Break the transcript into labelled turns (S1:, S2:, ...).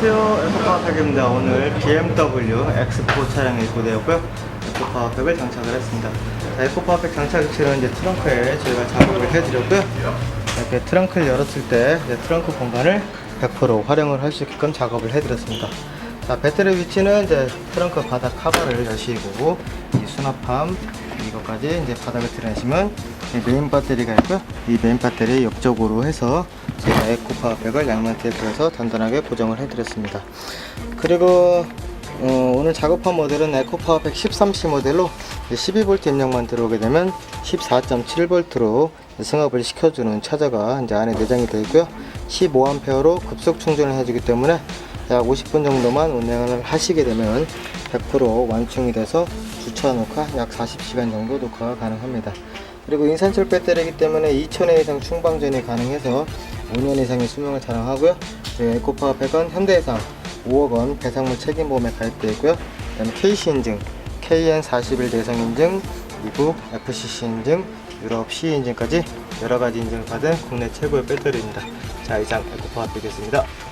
S1: 안녕하세요. 에코파워팩입니다. 오늘 BMW X4 차량에 입고되었고요. 에코파워팩을 장착을 했습니다. 자, 에코파워팩 장착 위치는 이제 트렁크에 저희가 작업을 해드렸고요. 이렇게 트렁크를 열었을 때 트렁크 공간을 100% 활용을 할 수 있게끔 작업을 해드렸습니다. 자 배터리 위치는 이제 트렁크 바닥 카바를 여시고 이 수납함 이것까지 이제 바닥을 드러내시면 이 메인 배터리가 있고요. 이 메인 배터리 옆쪽으로 해서 제가 에코파워백을 양면 테이프에서 단단하게 고정을 해드렸습니다. 그리고 어, 오늘 작업한 모델은 에코파워백 13C 모델로 12V 입력만 들어오게 되면 14.7V로 승합을 시켜주는 차저가 이제 안에 내장이 되어 있고요. 15A로 급속 충전을 해주기 때문에 약 50분 정도만 운행을 하시게 되면 100% 완충이 돼서 주차 녹화 약 40시간 정도 녹화가 가능합니다. 그리고 인산철 배터리이기 때문에 2000회 이상 충방전이 가능해서 5년 이상의 수명을 자랑하고요. 에코파워팩은 현대해상 5억 원 배상물 책임보험에 가입되어 있고요. 그 다음에 KC 인증, KN41 대상 인증, 미국 FCC 인증, 유럽 C 인증까지 여러 가지 인증을 받은 국내 최고의 배터리입니다. 자 이상 에코파워팩이었습니다.